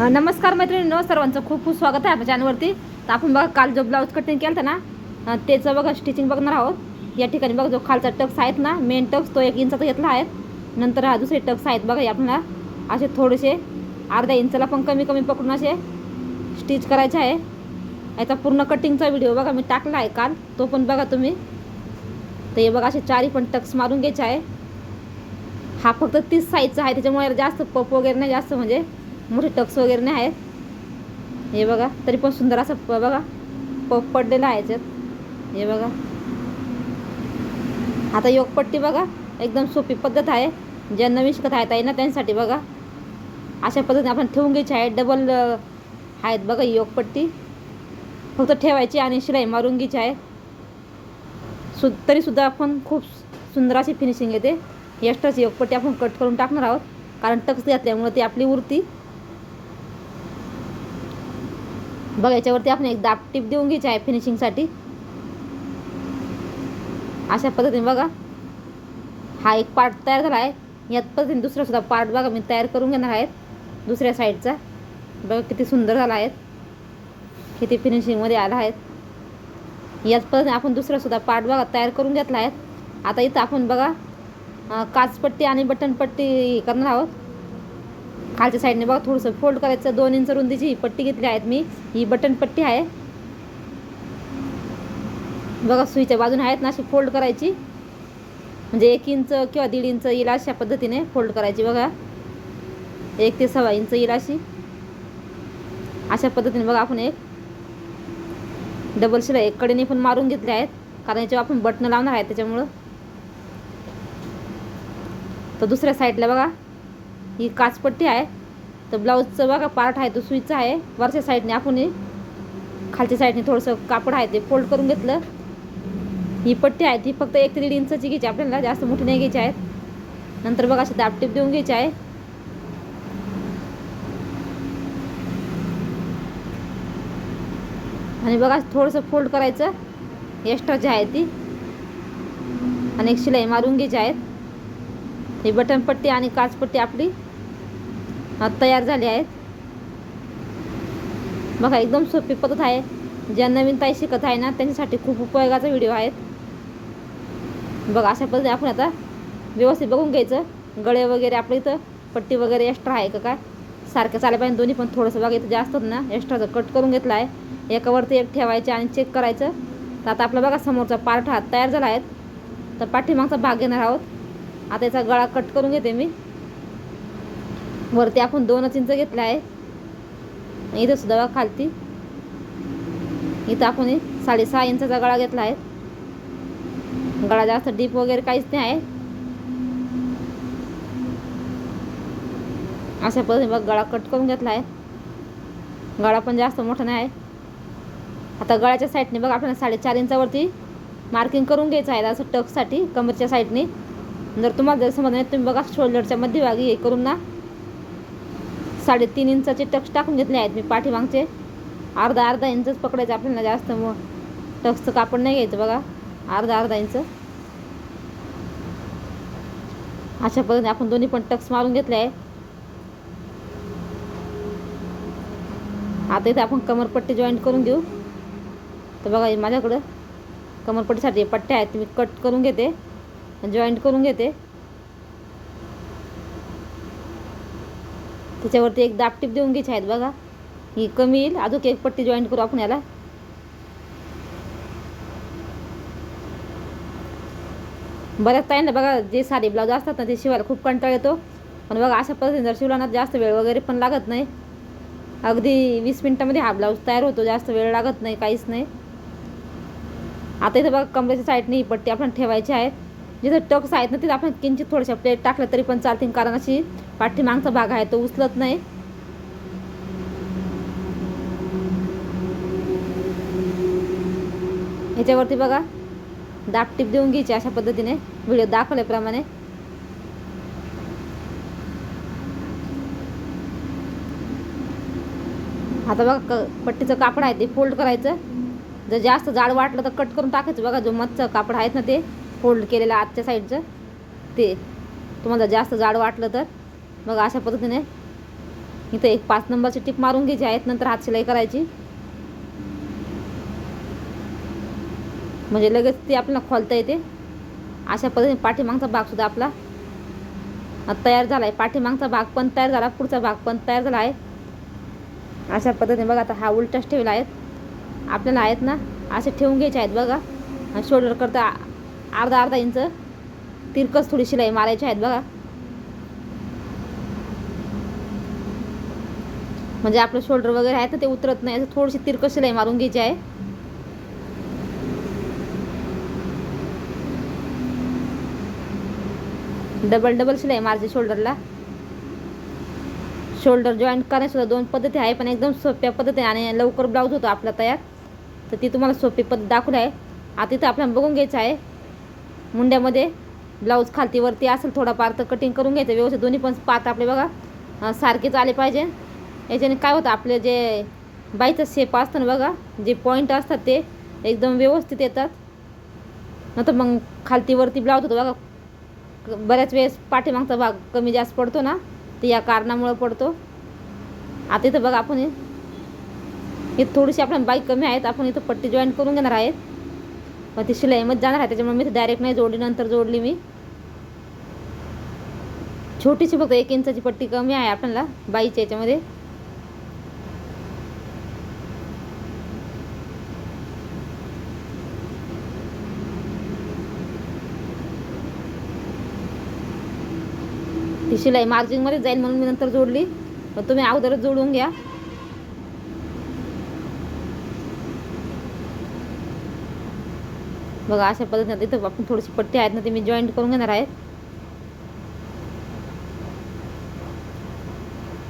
नमस्कार मैत्रिणींनो सर्वांचं खूप खूप स्वागत आहे आपल्या चॅनलवरती तर आपण बघा काल जो ब्लाऊज कटिंग केलं होतं ना त्याचं बघा स्टिचिंग बघणार आहोत. या ठिकाणी बघा जो खालचा टक्स आहेत ना मेन टक्स तो एक इंचाचा घेतला आहे. नंतर हा दुसरे टक्स आहेत बघा या आपल्याला. असे थोडेसे अर्ध्या इंचाला पण कमी कमी पकडून असे स्टिच करायचे आहे. याचा पूर्ण कटिंगचा व्हिडिओ बघा मी टाकला आहे काल. तो पण बघा तुम्ही. तर हे बघा असे चारी पण टक्स मारून घ्यायचे आहे. हा फक्त तीस साईजचा आहे त्याच्यामुळे जास्त पप वगैरे नाही जास्त म्हणजे मोठे टक्स वगैरे नाही आहेत. हे बघा तरी पण सुंदर असं बघा पप पडलेलं आहे याच्यात. हे बघा. आता योगपट्टी बघा एकदम सोपी पद्धत आहे. ज्या नवीन शिकत आहेत आहे ना त्यांच्यासाठी बघा. अशा पद्धतीने आपण ठेवून घ्यायची आहे. डबल आहेत बघा योगपट्टी. फक्त ठेवायची आणि शिलाई मारून घ्यायची आहे. सु तरीसुद्धा आपण खूप सुंदर अशी फिनिशिंग येते. एक्स्ट्राची योगपट्टी आपण कट करून टाकणार आहोत. कारण टक्स घातल्यामुळे ती आपली उरती. बघा याच्यावरती आपण एक दाब टिप देऊन घ्यायची आहे फिनिशिंगसाठी अशा पद्धतीने बघा. हा एक पार्ट तयार झाला आहे. याच पद्धतीने दुसरा सुद्धा पार्ट बघा मी तयार करून घेणार आहेत दुसऱ्या साईडचा बघा किती सुंदर झाला आहेत किती फिनिशिंगमध्ये आला आहेत याच पद्धतीने आपण दुसरा सुद्धा पार्ट बघा तयार करून घेतला आहेत आता इथं आपण बघा काचपट्टी आणि बटनपट्टी करणार आहोत. खालच्या साईडने बघा थोडंसं फोल्ड करायचं. दोन इंच रुंदीची ही पट्टी घेतली आहेत मी. ही बटन पट्टी आहे. बघा सुईच्या बाजूने आहेत ना अशी फोल्ड करायची. म्हणजे एक इंच किंवा दीड इंच येईल अशा पद्धतीने फोल्ड करायची बघा. एक ते सव्वा इंच येईल अशी. अशा पद्धतीने बघा आपण एक डबल शिलाई एक कडेने पण मारून घेतले आहेत. कारण याच्यावर आपण बटणं लावणार आहे त्याच्यामुळं. तर दुसऱ्या साईडला बघा. ही काचपट्टी आहे. तर ब्लाऊजचं बघा पार्ट आहे तो सुईचा आहे. वरच्या साईडने आपण खालच्या साईडने थोडंसं कापड आहे ते फोल्ड करून घेतलं. ही पट्टी आहे ती फक्त एक ते दीड इंचची घ्यायची आपल्याला जास्त मोठी नाही घ्यायची आहेत नंतर बघा अशी दाबटीप देऊन घ्यायची आहे. आणि बघा थोडंसं फोल्ड करायचं. एक्स्ट्रा जी आहे ती. आणि एक शिलाई मारून घ्यायची आहेत ही बटनपट्टी आणि काचपट्टी आपली. तयार झाले आहेत. बघा एकदम सोपी पद्धत आहे. ज्या नवीन ताई शिकत आहे ना त्यांच्यासाठी खूप उपयोगाचा व्हिडिओ आहेत. बघा अशा पद्धतीने आपण आता व्यवस्थित बघून घ्यायचं. गळे वगैरे आपल्या इथं पट्टी वगैरे एक्स्ट्रा आहे का काय सारखं चालले पाहिजे. दोन्ही पण थोडंसं बघा इथं जास्त ना एक्स्ट्राचं कट करून घेतलं आहे. एकावरती एक ठेवायचे आणि चेक करायचं. तर आता आपला बघा समोरचा पार्ट हा तयार झाला आहे. तर पाठीमागचा भाग घेणार आहोत. आता याचा गळा कट करून घेते मी. वरती आपण दोनच इंच घेतला आहे. इथं सुद्धा खालती. इथं आपण साडेसहा इंचाचा गळा घेतला आहे. गळा जास्त डीप वगैरे काहीच नाही आहे. अशा पद्धतीने बघ गळा कट करून घेतला आहे. गळा पण जास्त मोठा नाही आहे. आता गळ्याच्या साईडने बघ आपल्याला साडेचार इंचावरती मार्किंग करून घ्यायचं आहे. असं टकसाठी कमरच्या साईडने जर तुम्हाला जर समज नाही तुम्ही बघा शोल्डरच्या मध्यभागी हे करून ना. साडेतीन इंचाचे टक्स टाकून घेतले आहेत मी पाठीमागचे. अर्धा अर्धा इंचच पकडायचं आपल्याला जास्त मग. टक्सचं कापड नाही घ्यायचं बघा. अर्धा अर्धा इंच. अशा पद्धतीने आपण दोन्ही पण टक्स मारून घेतले आहे. आता इथे आपण कमरपट्टी जॉईंट करून घेऊ. तर बघा माझ्याकडं. कमरपट्टीसाठी पट्ट्या आहेत मी कट करून घेते. जॉईंट करून घेते. त्याच्यावरती एक दापटीप देऊन घ्यायची आहेत बघा. ही कमी येईल. अजून एक पट्टी जॉईंट करू आपण याला. बऱ्याच ताईंना बघा जे साडी ब्लाऊज असतात ना ते शिवायला खूप कंटाळ येतो. पण बघा अशा पद्धतीने जर शिवला ना जास्त वेळ वगैरे पण लागत नाही. अगदी वीस मिनटामध्ये हा ब्लाऊज तयार होतो. जास्त वेळ लागत नाही काहीच नाही. आता इथं बघा कमरेच्या साईडने ही पट्टी आपण ठेवायची आहे. जिथे टक्स आहेत ना तिथे आपण किंचित थोड्याशा प्लेट टाकल्या तरी पण चालतील कारण अशी पाठीमागचा भाग आहे तो उचलत नाही. ह्याच्यावरती बघा दाब टीप देऊन घ्यायची अशा पद्धतीने व्हिडिओ दाखवल्याप्रमाणे. आता बघा क पट्टीचं कापड आहे ते फोल्ड करायचं. जर जास्त जाड वाटलं तर कट करून टाकायचं. बघा जो मच्छ कापड आहेत ना ते फोल्ड केलेलं आतच्या साईडचं ते तुम्हाला जास्त जाड वाटलं तर मग अशा पद्धतीने इथं एक पाच नंबरची टिप मारून घ्यायची आहेत नंतर हात शिलाई करायची. म्हणजे लगेच ती आपल्याला खोलता येते. अशा पद्धतीने पाठीमागचा भागसुद्धा आपला तयार झाला आहे पाठीमागचा भाग पण तयार झाला पुढचा भाग पण तयार झाला आहे. अशा पद्धतीने बघा आता हा उलटाच ठेवला आहेत आपल्याला आहेत ना असे ठेवून घ्यायचे आहेत बघा. आणि शोल्डर करता अर्धा अर्धा इंच. तिरकस थोडी शिलाई मारायची आहेत बघा. म्हणजे आपलं शोल्डर वगैरे आहे तर ते उतरत नाही. असं थोडीशी तिरकस शिलाई मारून घ्यायची आहे. डबल डबल शिलाई मारायची शोल्डरला शोल्डर जॉईंट करण्यासुद्धा दोन पद्धती आहे पण एकदम सोप्या पद्धती आणि लवकर ब्लाऊज होतो आपला तयार. तर ती तुम्हाला सोपी पद्धत दाखवली आहे. आता तिथं आपल्याला बघून घ्यायचं आहे. मुंड्यामध्ये ब्लाऊज खालतीवरती असेल थोडाफार तर कटिंग करून घ्यायचं. व्यवस्थित दोन्ही पण पात आपले बघा सारखेच आले पाहिजे. याच्याने काय होतं आपले जे बाईचं शेप असतं ना बघा जे पॉईंट असतात ते एकदम व्यवस्थित येतात. नंतर मग खालतीवरती ब्लाऊज होतो बघा बऱ्याच वेळेस पाठीमागचा भाग कमी जास्त पडतो ना तर या कारणामुळं पडतो. आता इथं बघा आपण इथं थोडीशी आपल्या बाईक कमी आहेत आपण इथं पट्टी जॉईन करून घेणार आहेत. मग ती शिलाईमध्ये जाणार आहे. त्याच्यामुळे मी डायरेक्ट नाही जोडली नंतर जोडली मी. छोटीशी फक्त एक इंचाची पट्टी कमी आहे आपल्याला बाईच्या याच्यामध्ये. ती शिलाई मार्जिनमध्ये जाईल म्हणून मी नंतर जोडली. पण तुम्ही अगोदरच जोडून घ्या. बघा अशा पद्धतीने तिथं आपण थोडीशी पट्टी आहेत ना ती मी जॉईंट करून घेणार आहेत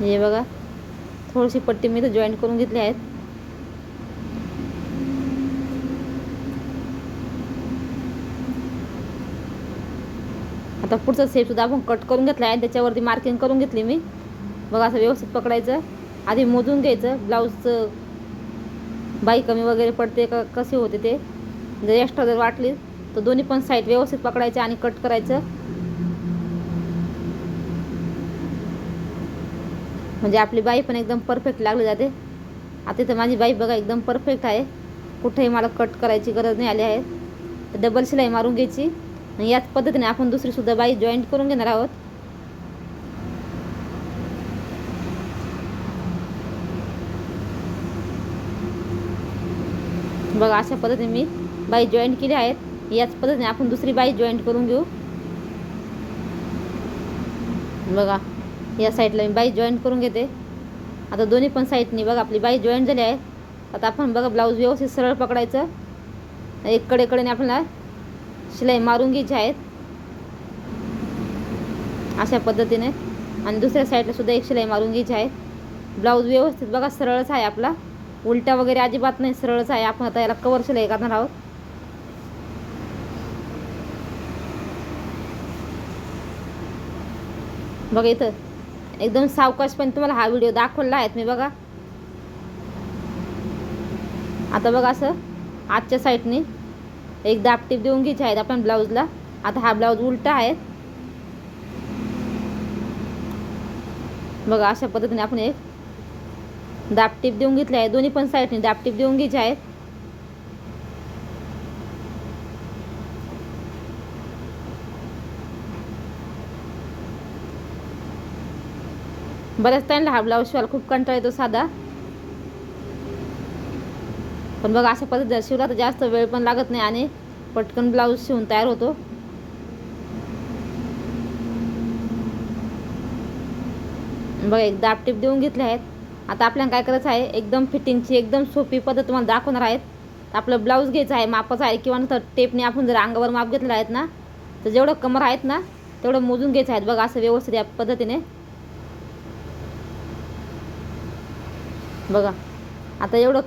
हे बघा थोडीशी पट्टी मी इथं जॉईंट करून घेतली आहेत. आता पुढचा सेपसुद्धा आपण कट करून घेतला आहे त्याच्यावरती मार्किंग करून घेतली मी. बघा असं व्यवस्थित पकडायचं. आधी मोजून घ्यायचं ब्लाऊजचं बाई कमी वगैरे पडते का कसे होते ते. जर एक्स्ट्रा जर वाटली तर दोन्ही पण साईड व्यवस्थित पकडायचं आणि कट करायचं. म्हणजे आपली बाई पण एकदम परफेक्ट लागली जाते. आता इथं माझी बाई बघा एकदम परफेक्ट आहे. कुठेही मला कट करायची गरज नाही आली आहे. तर डबल शिलाई मारून घ्यायची. आणि याच पद्धतीने आपण दुसरीसुद्धा बाई जॉईंट करून घेणार आहोत. बघा अशा पद्धतीने मी बाई जॉईंट केली आहेत. याच पद्धतीने आपण दुसरी बाई जॉईंट करून घेऊ. बघा या साईडला मी बाई जॉईंट करून घेते. आता दोन्ही पण साईडनी बघा आपली बाई जॉईंट झाली आहे. आता आपण बघा ब्लाऊज व्यवस्थित सरळ पकडायचं. एक कडेकडेने आपल्याला शिलाई मारून घ्यायची आहेत. अशा पद्धतीने. आणि दुसऱ्या साईडला सुद्धा एक शिलाई मारून घ्यायची आहे ब्लाऊज व्यवस्थित बघा सरळच आहे आपला. उलटा वगैरे अजिबात नाही सरळच आहे. आपण आता याला कवर शिलाई करणार आहोत. बघा इथं. एकदम सावकाश पण तुम्हाला हा व्हिडिओ दाखवला आहेत मी बघा. आता बघा असं आजच्या साईडने एक दापटीप देऊन घ्यायचे आहेत आपण ब्लाऊजला आता हा ब्लाऊज उलटा आहे. बघा अशा पद्धतीने आपण एक दापटीप देऊन घेतले आहे. दोन्ही पण साईडने दापटीप देऊन घ्यायचे आहेत. बऱ्याच टाईमला हा ब्लाऊज शिवायला खूप कंटाळा येतो साधा. पण बघा अशा पद्धतीने शिवला तर जास्त वेळ पण लागत नाही आणि पटकन ब्लाऊज शिवून तयार होतो. बघा एक दापटीप देऊन घेतले आहेत. आता आपल्याला काय करायचं आहे? एकदम फिटिंगची एकदम सोपी पद्धत तुम्हाला दाखवणार आहेत. आपलं ब्लाऊज घ्यायचं आहे मापाचं आहे किंवा नंतर टेपने आपण जर अंगावर माप घेतलेलं आहेत ना तर जेवढं कमर आहेत ना तेवढं मोजून घ्यायचं आहेत. बघा असं व्यवस्थित या पद्धतीने. बघा. आता एवढं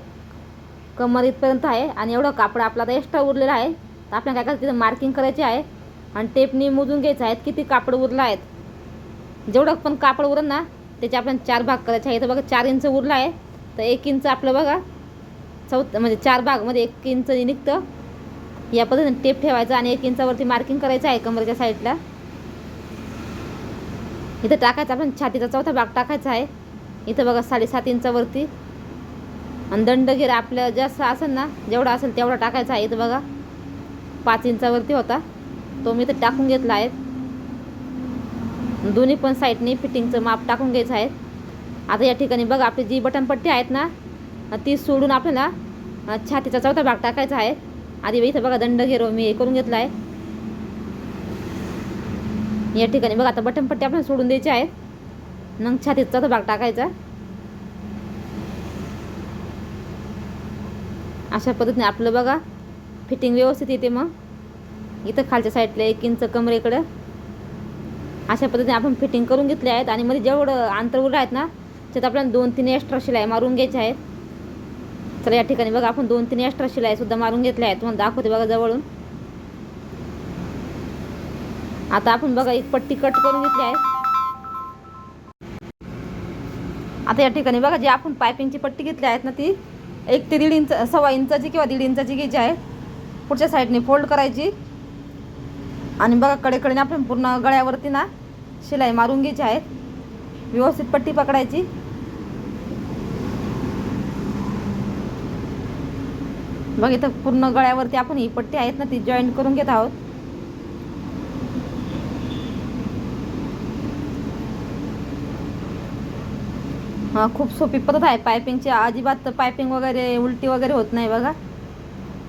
कमर इथपर्यंत आहे आणि एवढं कापड आपला आता एक्स्ट्रा उरलेलं आहे. तर आपल्याला काय करायचं? तिथं मार्किंग करायची आहे. आणि टेपनी मोजून घ्यायचं आहेत किती कापड उरलं आहेत. जेवढं पण कापड उरलं ना त्याचे आपल्याला चार भाग करायचे आहे तर बघा चार इंच उरलं आहे. तर एक इंच आपलं बघा चौथ म्हणजे चार भागमध्ये एक इंच निघतं. या पद्धतीने टेप ठेवायचा आणि एक इंचावरती मार्किंग करायचं आहे कमरच्या साईडला इथं टाकायचं आपण छातीचा चौथा भाग टाकायचा आहे. इथं बघा साडेसात इंचावरती आणि दंडगीर आपलं जास्त असेल ना जेवढा असेल तेवढा टाकायचा आहे इथं बघा. पाच इंचावरती होता. तो मी तर टाकून घेतला आहे. दोन्ही पण साईडने फिटिंगचं माप टाकून घ्यायचं आहे. आता या ठिकाणी बघा आपली जी बटनपट्टी आहेत ना ती सोडून आपल्याला छातीचा चौथा भाग टाकायचा आहे. आधी इथं बघा दंड घेरो मी हे करून घेतला आहे. या ठिकाणी बघा आता बटनपट्टी आपल्याला सोडून द्यायची आहे. मग छातीचा तो भाग टाकायचा. अशा पद्धतीने आपलं बघा फिटिंग व्यवस्थित येते मग. इथं खालच्या साईडला एक इंच कमरेकडं अशा पद्धतीने आपण फिटिंग करून घेतले आहेत आणि मध्ये जेवढं अंतर उरलं आहेत ना त्यात आपल्याला दोन तीन एक्स्ट्रा शिलाई मारून घ्यायचे आहेत. चला या ठिकाणी बघा आपण दोन तीन एक्स्ट्रा शिलाई सुद्धा मारून घेतल्या आहेत. तुम्हाला दाखवते बघा जवळून. आता आपण बघा एक पट्टी कट करून घेतली आहे. आता या ठिकाणी बघा जी आपण पायपिंगची पट्टी घेतली आहेत ना ती एक ते दीड इंच सव्वा इंचाची किंवा दीड इंचाची घ्यायची आहे. पुढच्या साईडने फोल्ड करायची. आणि बघा कडेकडे आपण पूर्ण गळ्यावरती ना शिलाई मारून घ्यायची आहेत व्यवस्थित पट्टी पकडायची. बघ इथं पूर्ण गळ्यावरती आपण ही पट्टी आहेत ना ती जॉईंट करून घेत आहोत. खूप सोपी पद्धत आहे. पायपिंगची अजिबात पायपिंग वगैरे उलटी वगैरे होत नाही बघा.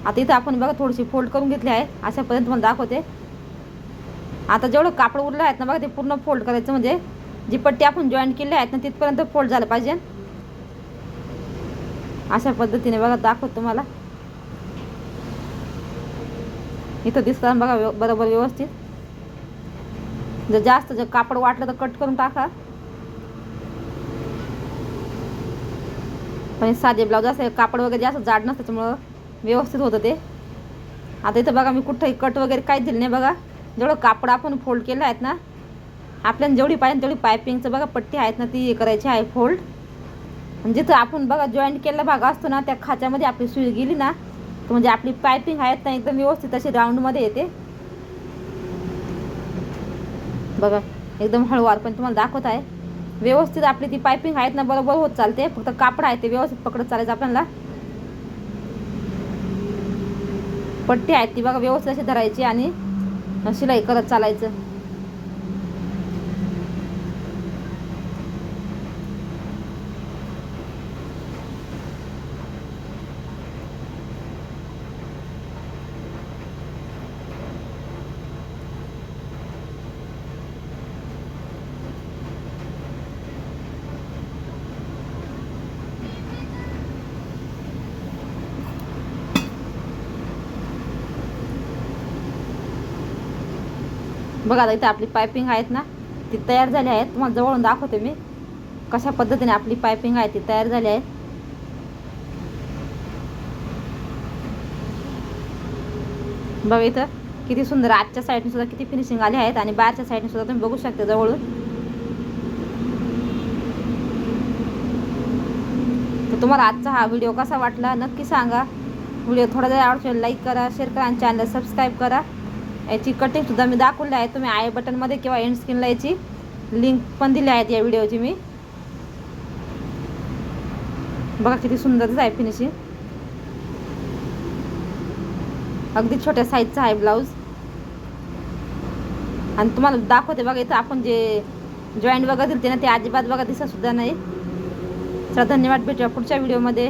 आता इथं आपण बघा थोडीशी फोल्ड करून घेतली आहे. अशा पद्धतीने तुम्हाला दाखवते. आता जेवढं कापड उरलं आहेत ना बघा ते पूर्ण फोल्ड करायचं. म्हणजे जी पट्टी आपण जॉईंट केली आहेत ना तिथपर्यंत फोल्ड झालं पाहिजे. अशा पद्धतीने बघा दाखवत तुम्हाला. इथं दिसतं बघा बरोबर व्यवस्थित. जर जास्त जर कापड वाटलं तर कट करून टाका. पण साधे ब्लाऊज असे कापड वगैरे जास्त जाड नसतं त्याच्यामुळं व्यवस्थित होतं ते. आता इथं बघा मी कुठंही कट वगैरे काहीच दिलं नाही बघा. जेवढं कापड आपण फोल्ड केलं आहेत ना आपल्याला जेवढी पाहिजे तेवढी पायपिंगचं बघा पट्टी आहेत ना ती करायची आहे फोल्ड आणि जिथं आपण बघा जॉईंट केलेला भाग असतो ना त्या खाच्यामध्ये आपली सुई गेली ना तर म्हणजे आपली पायपिंग आहेत ना एकदम व्यवस्थित अशी राऊंडमध्ये येते. बघा एकदम हळूवार पण तुम्हाला दाखवत आहे. व्यवस्थित आपली ती पायपिंग आहेत ना बरोबर होत चालते. फक्त कापड आहे ते व्यवस्थित पकडत चालायचं आपल्याला. पट्टी आहेत ती बघा व्यवस्थित अशी धरायची आणि शिलाई करत चालायचं. बघा आता इथं आपली पायपिंग आहेत ना ती तयार झाली आहेत. तुम्हाला जवळून दाखवते मी कशा पद्धतीने आपली पायपिंग आहे ती तयार झाली आहे बघा इथं किती सुंदर आजच्या साईडने सुद्धा किती फिनिशिंग आली आहेत आणि बाहेरच्या साईडने सुद्धा तुम्ही बघू शकता जवळून. तर तुम्हाला आजचा हा व्हिडिओ कसा वाटला नक्की सांगा. व्हिडिओ थोडा जरी आवडतो लाईक करा शेअर करा आणि चॅनल सबस्क्राईब करा. याची कटिंगसुद्धा मी दाखवली आहे. तुम्ही आय बटनमध्ये किंवा एंड स्क्रीनला याची लिंक पण दिली आहेत या व्हिडिओची मी. बघा किती सुंदर आहे फिनिशिंग अगदी छोट्या साईजचा आहे ब्लाऊज आणि तुम्हाला दाखवते बघा इथं आपण जे जॉईंट वगैरे दिलते ना ते अजिबात बघा दिसत सुद्धा नाही. चला धन्यवाद. भेटूया पुढच्या व्हिडिओमध्ये